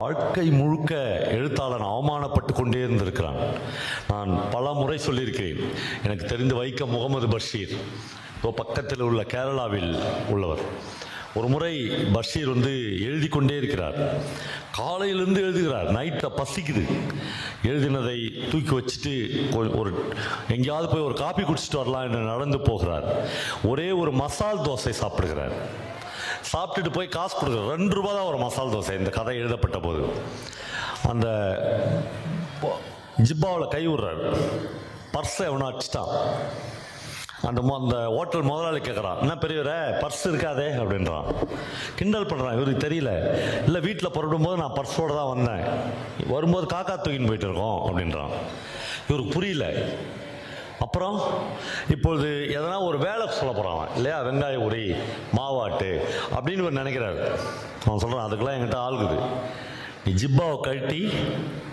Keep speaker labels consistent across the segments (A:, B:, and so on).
A: வாழ்க்கை முழுக்க எழுத்தாளன் அவமானப்பட்டு கொண்டே இருந்திருக்கிறான். நான் பல முறை சொல்லியிருக்கிறேன். எனக்கு தெரிந்து வைக்க முகமது பஷீர் இப்போ பக்கத்தில் உள்ள கேரளாவில் உள்ளவர். ஒரு முறை பஷீர் வந்து எழுதி கொண்டே இருக்கிறார். காலையிலிருந்து எழுதுகிறார். நைட்டில் பசிக்குது. எழுதினதை தூக்கி வச்சுட்டு கொ- ஒரு எங்கேயாவது போய் ஒரு காப்பி குடிச்சிட்டு வரலாம் என்று நடந்து போகிறார். ஒரே ஒரு மசால் தோசை சாப்பிடுகிறார். சாப்பிட்டுட்டு போய் காசு கொடுக்குற ரெண்டு ரூபா தான் ஒரு மசால் தோசை. இந்த கதை எழுதப்பட்ட போது. அந்த ஜிப்பாவில் கை விடுறாரு. பர்ஸை எவனோ அடிச்சிட்டான். அந்த மொ- அந்த ஹோட்டல் முதலாளி கேட்குறான் என்ன பெரியவரே பர்ஸ் இருக்காதே அப்படின்றான். கிண்டல் பண்ணுறான் இவருக்கு தெரியல. இல்லை வீட்டில் புறப்படும் போது நான் பர்ஸோடு தான் வந்தேன். வரும்போது காக்கா தூக்கின்னு போயிட்டு இருக்கோம் அப்படின்றான். இவருக்கு புரியல. அப்புறம் இப்பொழுது எதனா ஒரு வேலை சொல்ல போகிறான் இல்லையா? வெங்காய உரி மாவாட்டு அப்படின்னு ஒரு நினைக்கிறாரு. அவன் சொல்கிறான் அதுக்கெல்லாம் என்கிட்ட ஆளுக்குது நீ ஜிப்பாவை கழட்டி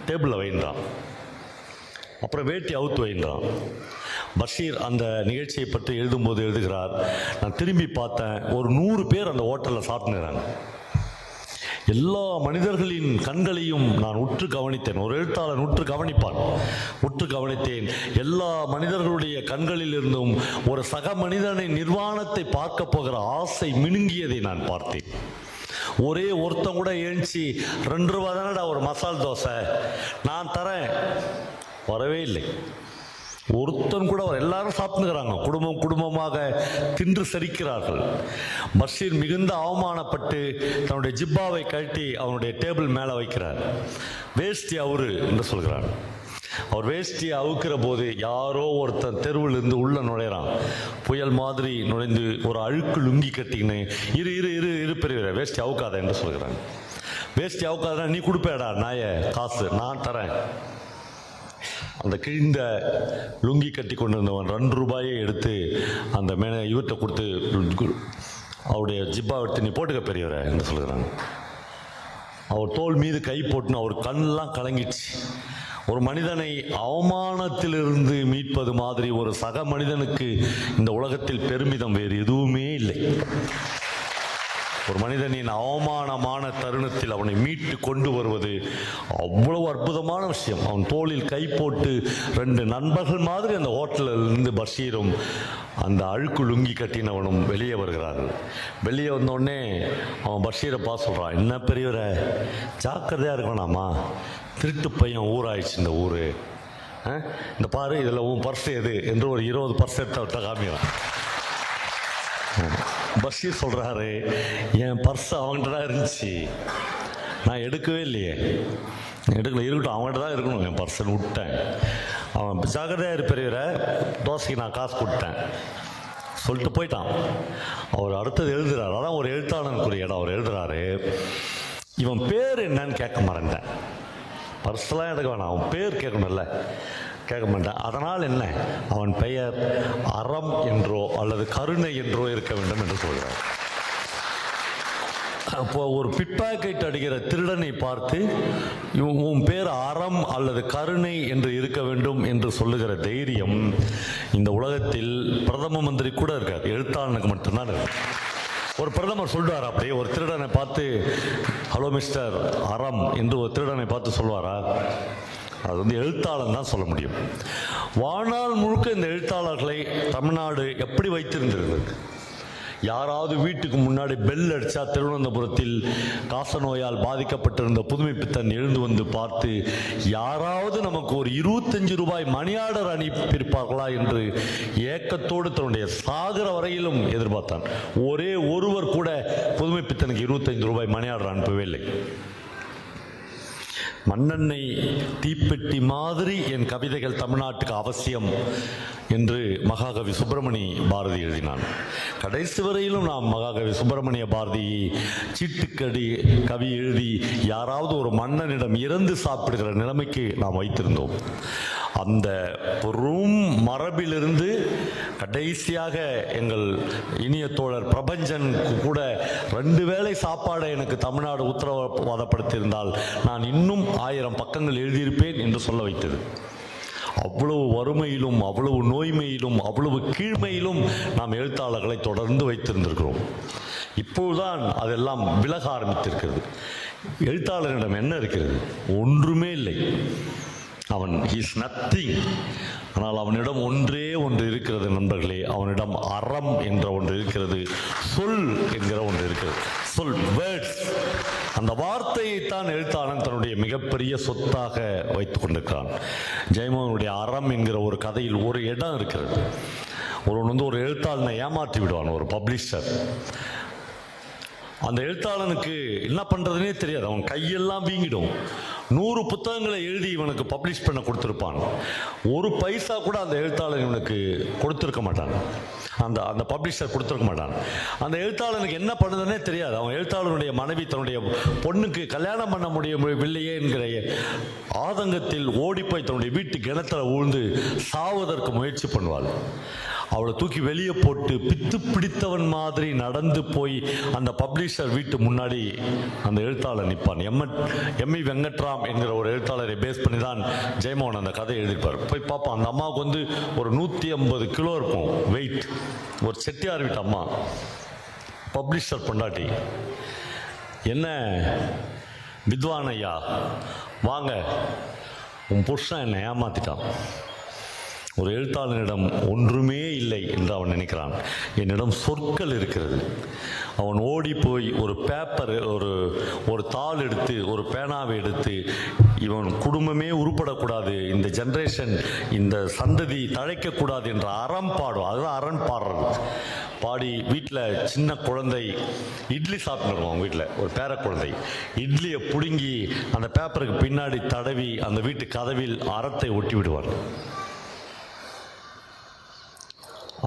A: டேபிளில் வைன்றான். அப்புறம் வேட்டி அவுத்து வைன்றான். பஷீர் அந்த நிகழ்ச்சியை பற்றி எழுதும்போது எழுதுகிறார் நான் திரும்பி பார்த்தேன் ஒரு நூறு பேர் அந்த ஹோட்டலில் சாப்பிட்டுறாங்க எல்லா மனிதர்களின் கண்களையும் நான் உற்று கவனித்தேன். ஒரு எழுத்தாளன் உற்று கவனிப்பான். உற்று கவனித்தேன். எல்லா மனிதர்களுடைய கண்களில் இருந்தும் ஒரு சக மனிதனை நிர்வாணத்தை பார்க்க போகிற ஆசை மினுங்கியதை நான் பார்த்தேன். ஒரே ஒருத்தன் கூட ஏஞ்சி ரெண்டு ரூபா தானடா ஒரு மசால் தோசை? நான் தரேன். வரவே இல்லை. ஒருத்தன் கூட அவர் எல்லாரும் சாப்பிட்டுக்கிறாங்க. குடும்பம் குடும்பமாக தின்று சரிக்கிறார்கள். பஷீர் மிகுந்த அவமானப்பட்டு தன்னுடைய ஜிப்பாவை கழட்டி அவனுடைய டேபிள் மேலே வைக்கிறார். வேஷ்டி அவரு என்று சொல்கிறார். அவர் வேஷ்டியை அவுக்கிற போது யாரோ ஒருத்தன் தெருவில் இருந்து உள்ள நுழையிறான் புயல் மாதிரி நுழைந்து ஒரு அழுக்கு லுங்கி கட்டிக்கின்னு இரு இரு இரு இரு பெரியவரே வேஷ்டி அவுக்காத என்று சொல்கிறான். வேஷ்டி அவுக்காதனா நீ கொடுப்பேடா நாய காசு நான் தரேன். அந்த கிழிந்த லுங்கி கட்டி கொண்டிருந்தவன் ரெண்டு ரூபாயை எடுத்து அந்த மேன இவர்கிட்ட கொடுத்து அவருடைய ஜிப்பா எடுத்து நீ போட்டுக்க பெரியவரை என்று சொல்கிறாங்க அவர் தோல் மீது கை போட்டுன்னு அவர் கண்ணெலாம் கலங்கிடுச்சு. ஒரு மனிதனை அவமானத்திலிருந்து மீட்பது மாதிரி ஒரு சக மனிதனுக்கு இந்த உலகத்தில் பெருமிதம் வேறு எதுவுமே இல்லை. ஒரு மனிதனின் அவமானமான தருணத்தில் அவனை மீட்டு கொண்டு வருவது அவ்வளவு அற்புதமான விஷயம். அவன் தோளில் கை போட்டு ரெண்டு நண்பர்கள் மாதிரி அந்த ஹோட்டலில் இருந்து பஷீரும் அந்த அழுக்கு லுங்கி கட்டினவனும் வெளியே வருகிறார்கள். வெளியே வந்தோடனே அவன் பஷீரை பார்த்து சொல்கிறான் என்ன பெரியவரை ஜாக்கிரதையாக இருக்கணாமா திருட்டு பையன் ஊராயிடுச்சு இந்த ஊர். இந்த பாரு இதில் உன் பர்ஸ் எது? என்று ஒரு இருபது பர்ஸ் எடுத்து அவர்கிட்ட காமிக்கிறான். பஷீர் சொல்கிறாரு என் பர்ஸ் அவன்கிட்ட தான் இருந்துச்சு. நான் எடுக்கவே இல்லையே. எடுக்கல இருக்கட்டும் அவன்கிட்ட தான் இருக்கணும். என் பர்சன் விட்டேன். அவன் ஜாகிரதையாக இருப்பெரியவரை தோசைக்கு நான் காசு கொடுத்தேன். சொல்லிட்டு போயிட்டான். அவர் அடுத்தது எழுதுறாரு. அதான் ஒரு எழுத்தாளனுக்குரிய இடம் அவர் எழுதுறாரு இவன் பேர் என்னன்னு கேட்க மறந்தேன் பர்சனலாக எடுக்க வேணாம். அவன் பேர் கேட்கணும்ல. கேட்க மாட்டான் அதனால் என்ன? அவன் பெயர் அறம் என்றோ அல்லது கருணை என்றோ இருக்க வேண்டும் என்று சொல்கிறார். அப்போ ஒரு பிட்பாக்கெட் அடிக்கிற திருடனை பார்த்து உன் பேர் அறம் அல்லது கருணை என்று இருக்க வேண்டும் என்று சொல்லுகிற தைரியம் இந்த உலகத்தில் பிரதம மந்திரி கூட இருக்கார். எழுத்தாளனுக்கு மட்டும்தான் இருக்கு. ஒரு பிரதமர் சொல்லுவார் அப்படியே ஒரு திருடனை பார்த்து ஹலோ மிஸ்டர் அறம் என்று ஒரு திருடனை பார்த்து சொல்வாரா? அது வந்து எழுத்தாளன் தான் சொல்ல முடியும். வாழ்நாள் முழுக்க இந்த எழுத்தாளர்களை தமிழ்நாடு எப்படி வைத்திருந்திருந்தது? யாராவது வீட்டுக்கு முன்னாடி பெல் அடித்தா திருவனந்தபுரத்தில் காசநோயால் பாதிக்கப்பட்டிருந்த புதுமை பித்தன் எழுந்து வந்து பார்த்து யாராவது நமக்கு ஒரு இருபத்தஞ்சு ரூபாய் மணி ஆர்டர் அனுப்பியிருப்பார்களா? என்று ஏக்கத்தோடு தன்னுடைய சாகர வரையிலும் எதிர்பார்த்தான். ஒரே ஒருவர் கூட புதுமை பித்தனுக்கு இருபத்தஞ்சு ரூபாய் மணி ஆர்டர் அனுப்பவே இல்லை. மண்ணெண்ணெய் தீப்பெட்டி மாதிரி என் கவிதைகள் தமிழ்நாட்டுக்கு அவசியம் என்று மகாகவி சுப்பிரமணி பாரதி எழுதினான். கடைசி வரையிலும் நாம் மகாகவி சுப்பிரமணிய பாரதியை சீட்டுக்கடி கவி எழுதி யாராவது ஒரு மன்னனிடம் இறந்து சாப்பிடுகிற நிலைமைக்கு நாம் வைத்திருந்தோம். அந்த பெரும் மரபிலிருந்து கடைசியாக எங்கள் இனிய தோழர் பிரபஞ்சன் கூட ரெண்டு வேளை சாப்பாடை எனக்கு தமிழ்நாடு உத்தரவாதப்படுத்தியிருந்தால் நான் இன்னும் ஆயிரம் பக்கங்கள் எழுதியிருப்பேன் என்று சொல்ல வைத்தது. அவ்வளவு வறுமையிலும் அவ்வளவு நோய்மையிலும் அவ்வளவு கீழ்மையிலும் நாம் எழுத்தாளர்களை தொடர்ந்து வைத்திருந்திருக்கிறோம். இப்போதுதான் அதெல்லாம் விலக ஆரம்பித்திருக்கிறது. எழுத்தாளரிடம் என்ன இருக்கிறது? ஒன்றுமே இல்லை. அவன் இஸ் நத்திங் ஆனால் அவனிடம் ஒன்றே ஒன்று இருக்கிறது நண்பர்களே. அவனிடம் அறம் என்ற ஒன்று இருக்கிறது சொல் என்கிற ஒன்று இருக்கிறது. சொல் வேர்ட்ஸ் அந்த வார்த்தையை தான் எழுத்தாளன் தன்னுடைய மிகப்பெரிய சொத்தாக வைத்து கொண்டிருக்கிறான். ஜெயமோகனுடைய அறம் என்கிற ஒரு கதையில் ஒரு இடம் இருக்கிறது. ஒருவன் வந்து ஒரு எழுத்தாளனை ஏமாற்றி விடுவான் ஒரு பப்ளிஷர் அந்த எழுத்தாளனுக்கு என்ன பண்ணுறதுனே தெரியாது. அவன் கையெல்லாம் வீங்கிடும். நூறு புத்தகங்களை எழுதி இவனுக்கு பப்ளிஷ் பண்ண கொடுத்துருப்பான். ஒரு பைசா கூட அந்த எழுத்தாளன் இவனுக்கு கொடுத்துருக்க மாட்டான். அந்த அந்த பப்ளிஷர் கொடுத்துருக்க மாட்டான். அந்த எழுத்தாளனுக்கு என்ன பண்ணுதுன்னே தெரியாது. அவன் எழுத்தாளனுடைய மனைவி தன்னுடைய பொண்ணுக்கு கல்யாணம் பண்ண முடியவில்லையே என்கிற ஆதங்கத்தில் ஓடிப்போய் தன்னுடைய வீட்டு கிணத்துல ஊழ்ந்து சாவதற்கு முயற்சி பண்ணுவாள். அவளை தூக்கி வெளியே போட்டு பித்து பிடித்தவன் மாதிரி நடந்து போய் அந்த பப்ளிஷர் வீட்டு முன்னாடி அந்த எழுத்தாளர் நிற்பான். எம் எம்இ வெங்கட்ராம் என்கிற ஒரு எழுத்தாளரை பேஸ் பண்ணி தான் ஜெயமோகன் அந்த கதை எழுதியிருப்பார். போய் பார்ப்போம். அந்த அம்மாவுக்கு வந்து ஒரு நூற்றி ஐம்பது கிலோ இருக்கும் வெயிட் ஒரு செட்டியார் வீட்டு அம்மா. பப்ளிஷர் பொண்டாட்டி. என்ன? வித்வான் ஐயா வாங்க. உன் புருஷன் என்னை ஏமாத்திட்டான். ஒரு எழுத்தாளனிடம் ஒன்றுமே இல்லை என்று அவன் நினைக்கிறான். என்னிடம் சொற்கள் இருக்கிறது. அவன் ஓடி போய் ஒரு பேப்பர் ஒரு ஒரு தாள் எடுத்து ஒரு பேனாவை எடுத்து இவன் குடும்பமே உருப்படக்கூடாது இந்த ஜென்ரேஷன் இந்த சந்ததி தழைக்கக்கூடாது என்ற அறம் பாடும். அதுதான் அறம் பாடுறது. பாடி வீட்டில் சின்ன குழந்தை இட்லி சாப்பிட்டுருவோம் வீட்டில் ஒரு பேர குழந்தை இட்லியை பிடுங்கி அந்த பேப்பருக்கு பின்னாடி தடவி அந்த வீட்டு கதவில் அறத்தை ஒட்டி விடுவான்.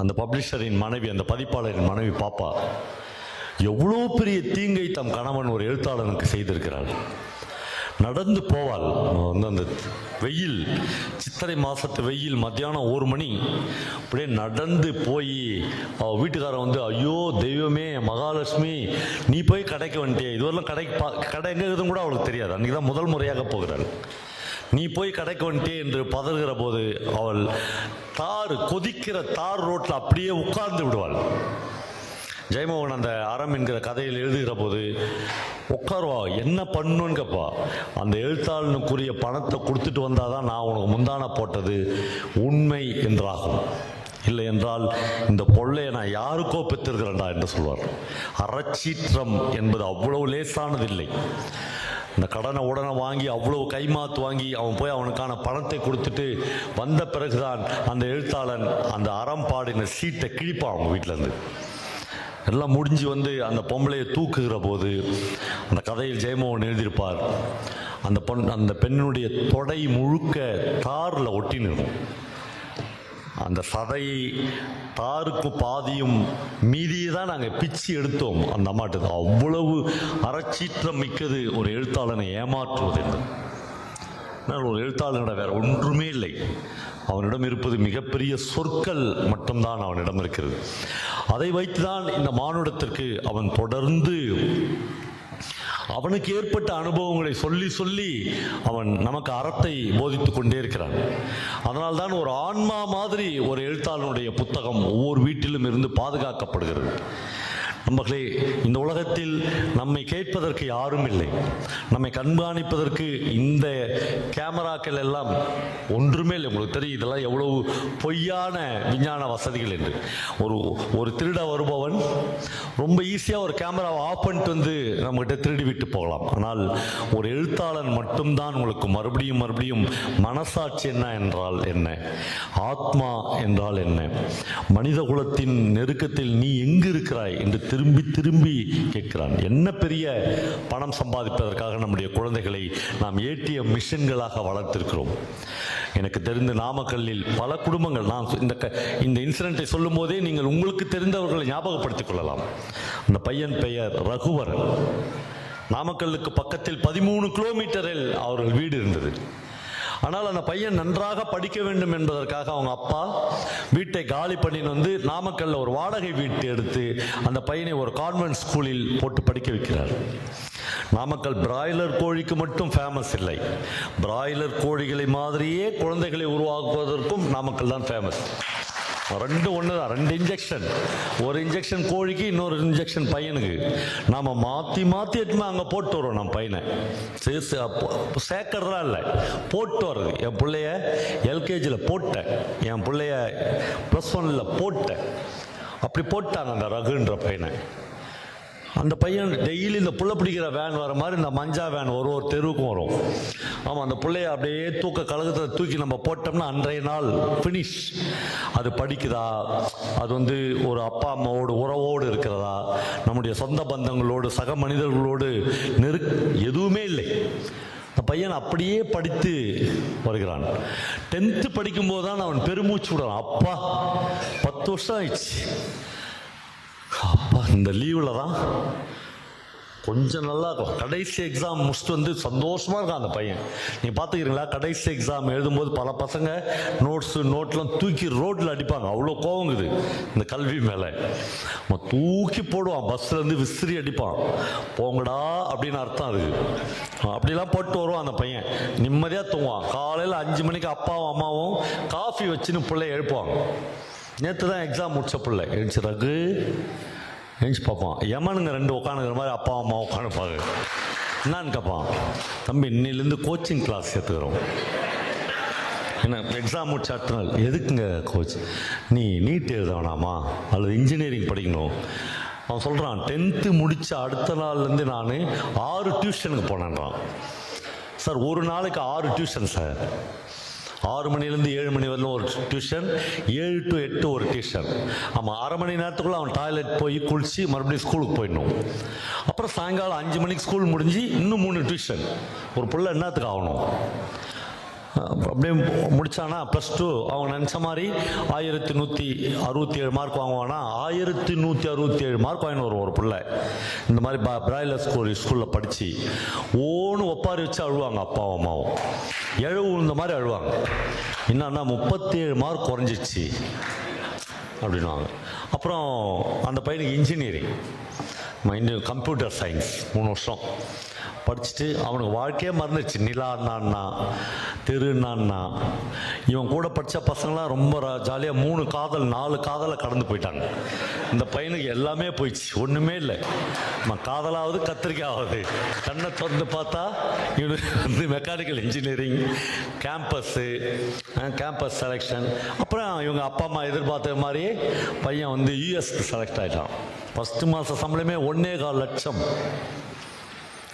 A: அந்த பப்ளிஷரின் மனைவி அந்த பதிப்பாளரின் மனைவி பாப்பா எவ்வளோ பெரிய தீங்கை தம் கணவன் ஒரு எழுத்தாளனுக்கு செய்திருக்கிறாள். நடந்து போவாள். வந்து அந்த வெயில் சித்திரை மாதத்து வெயில் மத்தியானம் ஒரு மணி அப்படியே நடந்து போய் அவள் வீட்டுக்காரன் வந்து ஐயோ தெய்வமே மகாலட்சுமி நீ போய் கடைக்கு வந்துட்டே இதுவரெல்லாம் கடைக்கு பா கடை எங்கே இருக்குதுன்னு கூட அவளுக்கு தெரியாது. அன்றைக்கி தான் முதல் முறையாக போகிறாள். நீ போய் கடைக்கு வந்துட்டே என்று பதறுகிற போது அவள் தார் கொதிக்கிற தார் ரோட்டில் அப்படியே உட்கார்ந்து விடுவாள். ஜெயமோகன் அந்த அறம் என்கிற கதையில் எழுதுகிற போது உட்காருவா என்ன பண்ணுன்னு கேட்பா அந்த எழுத்தாளனுக்குரிய பணத்தை கொடுத்துட்டு வந்தாதான் நான் உனக்கு முந்தான போட்டது உண்மை என்றாகும். இல்லை என்றால் இந்த பொள்ளையை நான் யாருக்கோ பெற்றிருக்கிறேன்டா என்று சொல்வார். அறச்சீற்றம் என்பது அவ்வளவு லேசானதில்லை. அந்த கடனை உடனே வாங்கி அவ்வளவு கைமாத்து வாங்கி அவன் போய் அவனுக்கான பணத்தை கொடுத்துட்டு வந்த பிறகுதான் அந்த எழுத்தாளன் அந்த அறம் பாடின சீட்டை கிழிப்பான் அவங்க வீட்டிலேருந்து. எல்லாம் முடிஞ்சு வந்து அந்த பொம்பளையை தூக்குகிற போது அந்த கதையில் ஜெயமோகன் எழுதியிருப்பார். அந்த பொன் அந்த பெண்ணுடைய தொடை முழுக்க தாரில் ஒட்டி நிற்கும். அந்த சதையை தாருக்கு பாதியும் மீதியை தான் நாங்கள் பிச்சு எடுத்தோம். அந்த அம்மாட்டு அவ்வளவு அறச்சீற்றம் மிக்கது ஒரு எழுத்தாளனை ஏமாற்றுவது என்று ஆனால் ஒரு எழுத்தாளனிடம் வேற ஒன்றுமே இல்லை. அவனிடம் இருப்பது மிகப்பெரிய சொற்கள் மட்டும்தான் அவனிடம் இருக்கிறது. அதை வைத்துதான் இந்த மானுடத்திற்கு அவன் தொடர்ந்து அவனுக்கு ஏற்பட்ட அனுபவங்களை சொல்லி சொல்லி அவன் நமக்கு அறத்தை போதித்து கொண்டே இருக்கிறான். அதனால்தான் ஒரு ஆன்மா மாதிரி ஒரு எழுத்தாளனுடைய புத்தகம் ஒவ்வொரு வீட்டிலும் இருந்து பாதுகாக்கப்படுகிறது. நண்பர்களே இந்த உலகத்தில் நம்மை கேட்பதற்கு யாரும் இல்லை. நம்மை கண்காணிப்பதற்கு இந்த கேமராக்கள் எல்லாம் ஒன்றுமே இல்லை. உங்களுக்கு தெரியும் இதெல்லாம் எவ்வளவு பொய்யான விஞ்ஞான வசதிகள் என்று. ஒரு ஒரு திருட வருபவன் ரொம்ப ஈஸியாக ஒரு கேமராவை ஆஃப் பண்ணிட்டு வந்து நம்மகிட்ட திருடி விட்டு போகலாம். ஆனால் ஒரு எழுத்தாளன் மட்டும்தான் உங்களுக்கு மறுபடியும் மறுபடியும் மனசாட்சி என்ன என்றால் என்ன? ஆத்மா என்றால் என்ன? மனித குலத்தின் நெருக்கத்தில் நீ எங்கு இருக்கிறாய்? என்று திரு திரும்பி திரும்பி கேட்கிறான். என்ன பெரிய பணம் சம்பாதிப்பதற்காக நம்முடைய குழந்தைகளை நாம் ஏடிஎம் மிஷின்களாக வளர்த்திருக்கிறோம். எனக்கு தெரிந்த நாமக்கல்லில் பல குடும்பங்கள் நான் இந்த க- இந்த இன்சிடென்ட்டை சொல்லும் போதே நீங்கள் உங்களுக்கு தெரிந்தவர்களை ஞாபகப்படுத்திக் கொள்ளலாம். அந்த பையன் பெயர் ரகுவரன். நாமக்கல்லுக்கு பக்கத்தில் பதிமூணு கிலோமீட்டரில் அவர்கள் வீடு இருந்தது. ஆனால் அந்த பையன் நன்றாக படிக்க வேண்டும் என்பதற்காக அவங்க அப்பா வீட்டை காலி பண்ணின்னு வந்து நாமக்கல்ல ஒரு வாடகை வீட்டு எடுத்து அந்த பையனை ஒரு கான்வென்ட் ஸ்கூலில் போட்டு படிக்க வைக்கிறார். நாமக்கல் பிராய்லர் கோழிக்கு மட்டும் ஃபேமஸ் இல்லை. பிராய்லர் கோழிகளை மாதிரியே குழந்தைகளை உருவாக்குவதற்கும் நாமக்கல் தான் ஃபேமஸ் ரெண்டும் ஒன்று தான் ரெண்டு இன்ஜெக்ஷன் ஒரு இன்ஜெக்ஷன் கோழிக்கு இன்னொரு இன்ஜெக்ஷன் பையனுக்கு. நாம் மாற்றி மாற்றி எடுத்துமே அங்கே போட்டு வரோம் நம்ம பையனை. சரி, சரி, அப்போ சேர்க்கறதா இல்லை. போட்டு வர்றது. என் பிள்ளைய எல்கேஜியில் போட்டேன். என் பிள்ளைய ப்ளஸ் ஒன்னில் போட்டேன். அப்படி போட்டாங்க அந்த ரகுன்ற பையனை. அந்த பையன் டெய்லி இந்த புள்ள பிடிக்கிற வேன் வர மாதிரி இந்த மஞ்சா வேன் ஒரு ஒரு தெருவுக்கும் வரும். ஆமாம் அந்த பிள்ளைய அப்படியே தூக்க கழகத்தை தூக்கி நம்ம போட்டோம்னா அன்றைய நாள் ஃபினிஷ் அது படிக்குதா? அது வந்து ஒரு அப்பா அம்மாவோடு உறவோடு இருக்கிறதா? நம்முடைய சொந்த பந்தங்களோடு சக மனிதர்களோடு நெரு எதுவுமே இல்லை. அந்த பையன் அப்படியே படித்து வருகிறான். டென்த்து படிக்கும்போது தான் அவன் பெருமூச்சு விடுறான் அப்பா பத்து வருஷம் ஆயிடுச்சு. இந்த லீவில் தான் கொஞ்சம் நல்லா இருக்கும் கடைசி எக்ஸாம் முடிச்சுட்டு வந்து சந்தோஷமாக இருக்கும் அந்த பையன். நீ பார்த்துக்கிறீங்களா கடைசி எக்ஸாம் எழுதும்போது பல பசங்க நோட்ஸு நோட்லாம் தூக்கி ரோட்டில் அடிப்பாங்க. அவ்வளோ கோவங்குது இந்த கல்வி மேலே. அவன் தூக்கி போடுவான். பஸ்ஸுலேருந்து விசிறி அடிப்பான். போங்கடா அப்படின்னு அர்த்தம் அது. அப்படிலாம் போட்டு வருவான் அந்த பையன். நிம்மதியாக தூங்குவான். காலையில் அஞ்சு மணிக்கு அப்பாவும் அம்மாவும் காஃபி வச்சுன்னு பிள்ளைய எழுப்புவாங்க. நேற்று தான் எக்ஸாம் முடிச்ச பிள்ளை. எழுச்சி ரகு எழுந்துச்சு பார்ப்பான் யமனுங்க ரெண்டு உட்காந்துக்கிற மாதிரி அப்பா அம்மா உட்காந்துப்பாங்க என்னான்னு கேட்பான் தம்பி இன்னிலேருந்து கோச்சிங் கிளாஸ் சேர்த்துக்கிறோம். என்ன எக்ஸாம் முடிச்ச அடுத்த நாள் எதுக்குங்க கோச் நீ நீட் எழுத வேணாமா அல்லது இன்ஜினியரிங் படிக்கணும்? அவன் சொல்கிறான் டென்த்து முடித்த அடுத்த நாள்லேருந்து நான் ஆறு டியூஷனுக்கு போனேன்றான். சார் ஒரு நாளைக்கு ஆறு டியூஷன் சார். ஆறு மணிலேருந்து ஏழு மணி வரலும் ஒரு டியூஷன் ஏழு டு எட்டு ஒரு டியூஷன் ஆமாம் அரை மணி நேரத்துக்குள்ளே அவன் டாய்லெட் போய் குளித்து மறுபடியும் ஸ்கூலுக்கு போயிடணும். அப்புறம் சாயங்காலம் அஞ்சு மணிக்கு ஸ்கூல் முடிஞ்சு இன்னும் மூணு டியூஷன் ஒரு பிள்ளை என்னத்துக்கு ஆகணும்? அப்படியே முடிச்சானா ப்ளஸ் டூ அவங்க நினச்ச மாதிரி ஆயிரத்தி நூற்றி அறுபத்தி ஏழு மார்க் வாங்குவானா? ஆயிரத்தி நூற்றி அறுபத்தி ஏழு மார்க் வாங்கினு வரும் ஒரு பிள்ளை. இந்த மாதிரி பா பிராய்லர் ஸ்கூல் ஸ்கூலில் படித்து ஓன்னு ஒப்பாரி வச்சு அழுவாங்க அப்பாவும் அம்மாவும். எழுவு இந்த மாதிரி அழுவாங்க. என்னன்னா முப்பத்தி ஏழு மார்க் குறைஞ்சிச்சு. அப்படின்வாங்க அப்புறம் அந்த பையனுக்கு இன்ஜினியரிங் மைண்டு கம்ப்யூட்டர் சயின்ஸ் மூணு வருஷம். படிச்சுட்டு அவனுக்கு வாழ்க்கையே மறந்துச்சு நிலான்னான்னா தெருண்ணான்னா இவன் கூட படித்த பசங்களாம் ரொம்ப ஜாலியாக மூணு காதல் நாலு காதலை கடந்து போயிட்டாங்க. இந்த பையனுக்கு எல்லாமே போயிடுச்சு. ஒன்றுமே இல்லை. நம்ம காதலாவது கத்திரிக்காவது கண்ணை திறந்து பார்த்தா இவனுக்கு வந்து mechanical engineering campus campus selection அப்புறம் இவங்க அப்பா அம்மா எதிர்பார்த்த மாதிரியே பையன் வந்து யூஎஸ்க்கு செலக்ட் ஆகிட்டான் ஃபஸ்ட்டு மாத சம்பளமே ஒன்னே கால் லட்சம்.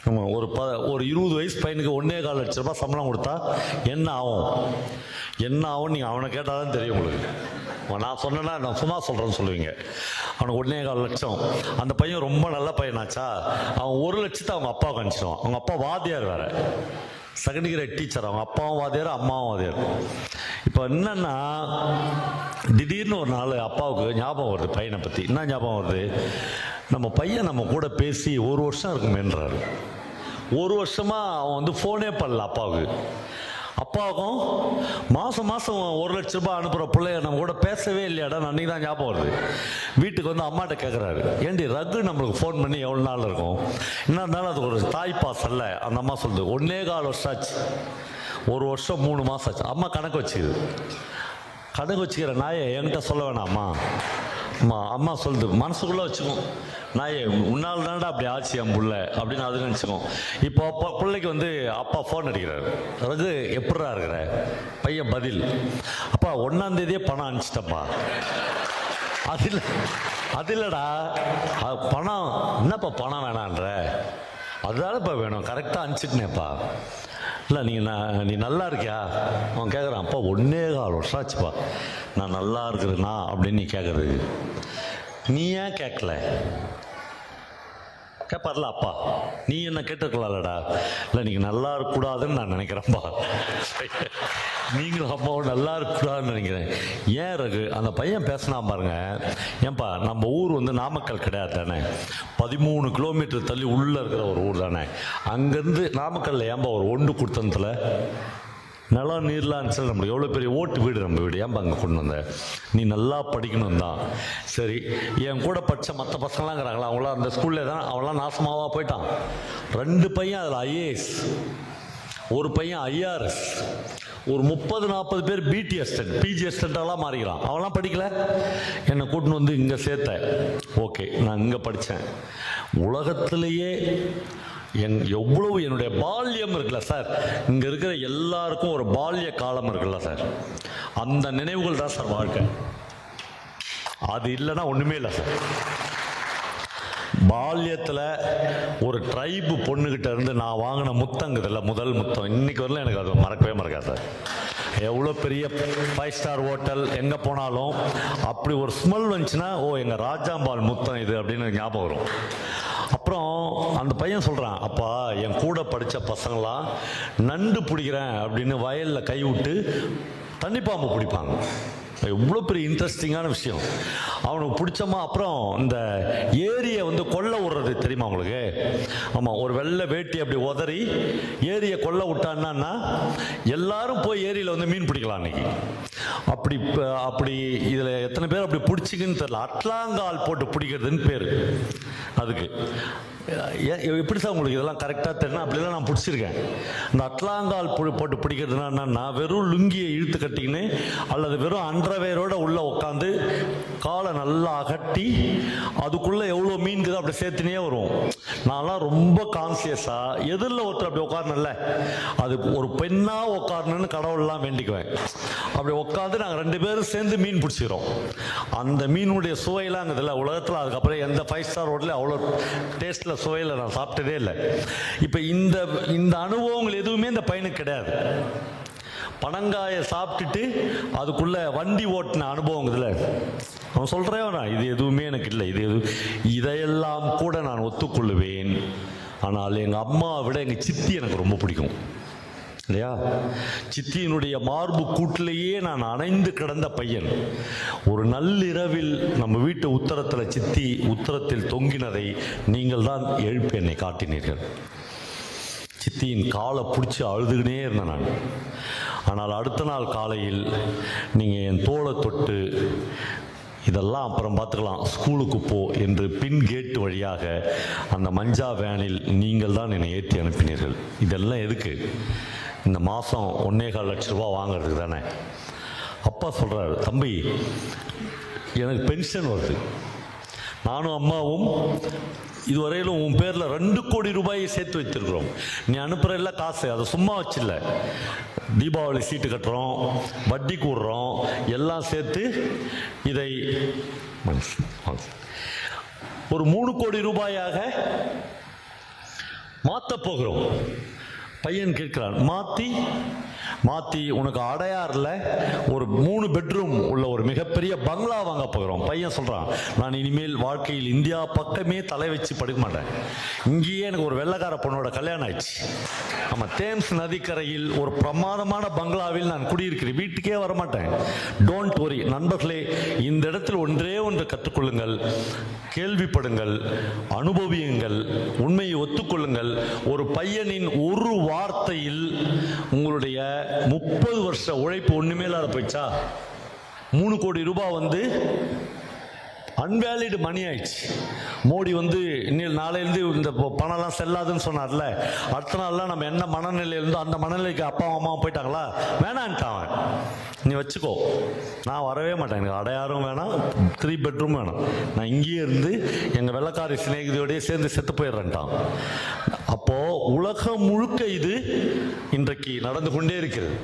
A: ஆமாம் ஒரு ப ஒரு இருபது வயசு பையனுக்கு ஒன்னே கால் லட்ச ரூபாய் சம்பளம் கொடுத்தா என்ன ஆகும்? என்ன ஆகும் நீங்கள் அவனை கேட்டால் தான் தெரியும் உங்களுக்கு. நான் சொன்னேன்னா நான் சும்மா சொல்கிறேன்னு சொல்லுவீங்க. அவனுக்கு ஒன்னே கால் லட்சம். அந்த பையன் ரொம்ப நல்ல பையனாச்சா? அவன் ஒரு லட்சத்தை அவங்க அப்பாவுக்கு அனுப்பிச்சிடுவான் அவங்க அப்பா வாத்தியார் வேறு. செகண்ட் கிரேட் டீச்சர் அவங்க அப்பாவும் வாத்தியார் அம்மாவும் வாதியார் இப்போ என்னன்னா திடீர்னு ஒரு நாள் அப்பாவுக்கு ஞாபகம் வருது பையனை பற்றி என்ன ஞாபகம் வருது? நம்ம பையன் நம்ம கூட பேசி ஒரு வருஷம் இருக்குமேன்றாரு. ஒரு வருஷமாக அவன் வந்து ஃபோனே பண்ணல அப்பாவுக்கு. அப்பாவுக்கும் மாதம் மாதம் ஒரு லட்ச ரூபாய் அனுப்புகிற பிள்ளைய நம்ம கூட பேசவே இல்லையாடா அன்றைக்கி தான் ஞாபகம் வருது. வீட்டுக்கு வந்து அம்மாட்ட கேட்குறாரு ஏண்டி ரகு நம்மளுக்கு ஃபோன் பண்ணி எவ்வளோ நாள் இருக்கும்? என்ன இருந்தாலும் அது ஒரு தாய் அல்ல அந்த அம்மா சொல்லுது ஒன்னே கால் வருஷம் ஆச்சு. ஒரு வருஷம் மூணு மாதம் ஆச்சு. அம்மா கணக்கு வச்சுக்குது. கணக்கு வச்சுக்கிற நாயை என்கிட்ட சொல்ல வேணாம்மா. அம்மா அம்மா சொல்லுது மனசுக்குள்ளே வச்சுக்கும் நான் உன்னால் தானடா அப்படி ஆச்சு என் புள்ள. அப்படின்னு அது நினச்சிக்கும் இப்போ அப்பா பிள்ளைக்கு வந்து அப்பா ஃபோன் அடிக்கிறாரு. அதாவது எப்படிடா இருக்கிற? பையன் பதில் அப்பா ஒன்றாந்தேதியே பணம் அனுப்பிச்சிட்டப்பா அது இல்லை அது இல்லைடா. பணம் என்னப்பா பணம் வேணான்ற? அதுதானப்பா வேணும். கரெக்டாக அனுப்பிச்சிட்டனேப்பா. இல்லை நீ நான் நீ நல்லா இருக்கியா? அவன் கேட்குறான் அப்பா ஒன்னே கால் வருஷம் ஆச்சுப்பா. நான் நல்லா இருக்கிறேனா? அப்படின்னு நீ கேட்குறது நீ ஏன் கேட்கல கேட்பார்ல அப்பா நீ என்ன கேட்டுக்கலாம்லடா இல்லை நீங்கள் நல்லா இருக்கக்கூடாதுன்னு நான் நினைக்கிறேன்ப்பா நீங்களும் அம்மாவும் நல்லா இருக்கக்கூடாதுன்னு நினைக்கிறேன். ஏன் ரகு அந்த பையன் பேசினா பாருங்க. ஏன்பா நம்ம ஊர் வந்து நாமக்கல் கிடையாது தானே? பதிமூணு கிலோமீட்டர் தள்ளி உள்ளே இருக்கிற ஒரு ஊர் தானே? அங்கேருந்து நாமக்கல்ல ஏன்பா ஒரு ஒன்று கொடுத்தனத்தில் நிலம் நீர்லாம் சொல்லி நம்மளுக்கு எவ்வளோ பெரிய ஓட்டு வீடு நம்ம வீடு. ஏன்பா அங்கே கொண்டு வந்த? நீ நல்லா படிக்கணும் தான். சரி என் கூட படித்த மற்ற பசங்களாம் இருக்கிறாங்களா அவங்களாம் அந்த ஸ்கூலில் தான் அவங்களாம் நாசமாவா போயிட்டான். ரெண்டு பையன் அதில் ஐஏஎஸ் ஒரு பையன் ஐஆர்எஸ் ஒரு முப்பது நாற்பது பேர் பிடி அசிஸ்டன்ட் பிஜி அசிஸ்டண்ட்டாலாம் மாறிக்கிறான். அவெல்லாம் படிக்கல. என்னை கூட்டின்னு வந்து இங்கே சேர்த்தேன் ஓகே நான் இங்கே படித்தேன் உலகத்திலேயே என் எவ்வளவு என்னுடைய பால்யம் இருக்குல்ல சார் இங்கே இருக்கிற எல்லாருக்கும் ஒரு பால்ய காலம் இருக்குல்ல சார். அந்த நினைவுகள் தான் சார் வாழ்க்கை. அது இல்லைன்னா ஒன்றுமே இல்லை சார். பால்யத்தில் ஒரு ட்ரைபு பொண்ணுக்கிட்ட இருந்து நான் வாங்கின முத்தங்குதில்ல முதல் முத்தம். இன்னைக்கு வரல எனக்கு அது மறக்கவே மறக்காது சார். எவ்வளோ பெரிய ஃபைவ் ஸ்டார் ஹோட்டல் எங்கே போனாலும் அப்படி ஒரு ஸ்மெல் வந்துச்சுன்னா ஓ எங்கள் ராஜாம்பால் முத்தம் இது அப்படின்னு ஞாபகம் வரும். அப்புறம் அந்த பையன் சொல்கிறான் அப்பா என் கூட படித்த பசங்களாம் நண்டு பிடிக்கிறேன் அப்படின்னு வயலில் கை விட்டு தண்ணி பாம்பு பிடிப்பாங்க. எவ்வளோ பெரிய இன்ட்ரெஸ்டிங்கான விஷயம். அவனுக்கு பிடிச்சமா அப்புறம் இந்த ஏரியை வந்து கொல்ல விடுறது தெரியுமா உங்களுக்கு? ஆமாம் ஒரு வெள்ளை வேட்டி அப்படி உதறி ஏரியை கொல்ல விட்டான்னா எல்லாரும் போய் ஏரியில் வந்து மீன் பிடிக்கலாம் அன்னைக்கு. அப்படி அப்படி இதில் எத்தனை பேர் அப்படி பிடிச்சிங்கன்னு தெரியல. அட்லாங்கால் போட்டு பிடிக்கிறதுன்னு பேர். அதுக்கு. எப்படி சார் உங்களுக்கு இதெல்லாம் கரெக்டாக தெரியணும் அப்படிலாம் நான் பிடிச்சிருக்கேன். இந்த அட்லாங்கால் பு- போட்டு பிடிக்கிறதுனா என்னன்னா வெறும் லுங்கியை இழுத்து கட்டிக்கின்னு அல்லது வெறும் அண்டர்வேரோட உள்ளே உட்காந்து காலை நல்லா அகட்டி அதுக்குள்ளே எவ்வளோ மீன்குதோ அப்படி சேர்த்துனே வரும் நான்லாம் ரொம்ப கான்சியஸாக எதிரில் ஒருத்தர் அப்படி உட்காரணும்ல அது ஒரு பெண்ணாக உட்காரணும்னு கடவுள்லாம் வேண்டிக்குவேன். அப்படி உட்காந்து நாங்கள் ரெண்டு பேரும் சேர்ந்து மீன் பிடிச்சிக்கிறோம். அந்த மீனுடைய சுவையெல்லாம் அங்கே உலகத்தில் அதுக்கப்புறம் எந்த ஃபைவ் ஸ்டார் ஹோட்டலையும் அவ்வளோ டேஸ்ட்டில் சுவையில் நான் சாப்பிட்டதே இல்லை. இப்போ இந்த இந்த அனுபவங்கள் எதுவுமே இந்த பையனுக்கு கிடையாது. பனங்காயை சாப்பிட்டுட்டு அதுக்குள்ளே வண்டி ஓட்டின அனுபவம் இதில். அவன் சொல்கிறேன் நான் இது எதுவுமே எனக்கு இல்லை இது எது இதையெல்லாம் கூட நான் ஒத்துக்கொள்ளுவேன். ஆனால் எங்கள் அம்மாவை விட எங்கள் சித்தி எனக்கு ரொம்ப பிடிக்கும். இல்லையா? சித்தியினுடைய மார்பு கூட்டிலேயே நான் அணைந்து கிடந்த பையன். ஒரு நள்ளிரவில் நம்ம வீட்டு உத்தரத்தில் சித்தி உத்தரத்தில் தொங்கினதை நீங்கள் தான் எழுப்பி என்னை காட்டினீர்கள். சித்தியின் காலை பிடிச்சி அழுதுகினே இருந்தேன் நான். ஆனால் அடுத்த நாள் காலையில் நீங்கள் என் தோளை தொட்டு இதெல்லாம் அப்புறம் பார்த்துக்கலாம் ஸ்கூலுக்கு போ என்று பின் கேட்டு வழியாக அந்த மஞ்சா வேனில் நீங்கள் தான் என்னை ஏற்றி அனுப்பினீர்கள். இதெல்லாம் எதுக்கு? இந்த மாதம் ஒன்னே கால் லட்ச ரூபா வாங்குறதுக்கு தானே. அப்பா சொல்கிறாரு தம்பி எனக்கு பென்ஷன் வருது. நானும் அம்மாவும் இதுவரையிலும் உன் பேரில் ரெண்டு கோடி ரூபாயை சேர்த்து வைத்திருக்கிறோம் நீ அனுப்புகிற எல்லாம் காசு அதை சும்மா வச்சில்ல. தீபாவளி சீட்டு கட்டுறோம் வட்டி கூடுறோம் எல்லாம் சேர்த்து இதை ஒரு மூணு கோடி ரூபாயாக மாற்றப் போகிறோம். பையன் கேட்கிறான் மாத்தி மாத்தி உனக்கு அடையாறுல ஒரு மூணு பெட்ரூம் உள்ள ஒரு மிகப்பெரிய பங்களா வாங்க போகிறோம். பையன் சொல்றான் நான் இனிமேல் வாழ்க்கையில் இந்தியா பக்கமே தலை வச்சு படுக்க மாட்டேன். இங்கேயே எனக்கு ஒரு வெள்ளைக்கார பொண்ணோட கல்யாணம் ஆயிடுச்சு. நம்ம தேம்ஸ் நதிக்கரையில் ஒரு பிரமாதமான பங்களாவில் நான் குடியிருக்கிறேன். வீட்டுக்கே வரமாட்டேன். டோன்ட் ஒரி நண்பர்களே இந்த இடத்தில் ஒன்றே ஒன்று கற்றுக்கொள்ளுங்கள் கேள்விப்படுங்கள் அனுபவியுங்கள் உண்மையை ஒத்துக்கொள்ளுங்கள். ஒரு பையனின் ஒரு வார்த்தையில் உங்களுடைய முப்பது வருஷ உழைப்பு ஒன்றுமே இல்லாத போயிடுச்சா? மூணு கோடி ரூபாய் வந்து அன்வேலிடு மணி ஆயிடுச்சு. மோடி வந்து இன்னும் நாளையிலேருந்து இந்த பணம்லாம் செல்லாதுன்னு சொன்னார்ல. அடுத்த நாள்லாம் நம்ம என்ன மனநிலையிலேருந்தோ அந்த மனநிலைக்கு அப்பா அம்மாவும் போயிட்டாங்களா? வேணான்ட்டான் அவன். நீ வச்சுக்கோ. நான் வரவே மாட்டேன். எனக்கு அடையாரும் வேணாம் த்ரீ பெட்ரூம் வேணாம். நான் இங்கேயே இருந்து எங்கள் வெள்ளக்காரி சிநேகிதியோடய சேர்ந்து செத்து போயிடுறேன்ட்டான். அப்போது உலகம் முழுக்க இது இன்றைக்கு நடந்து கொண்டே இருக்கிறது.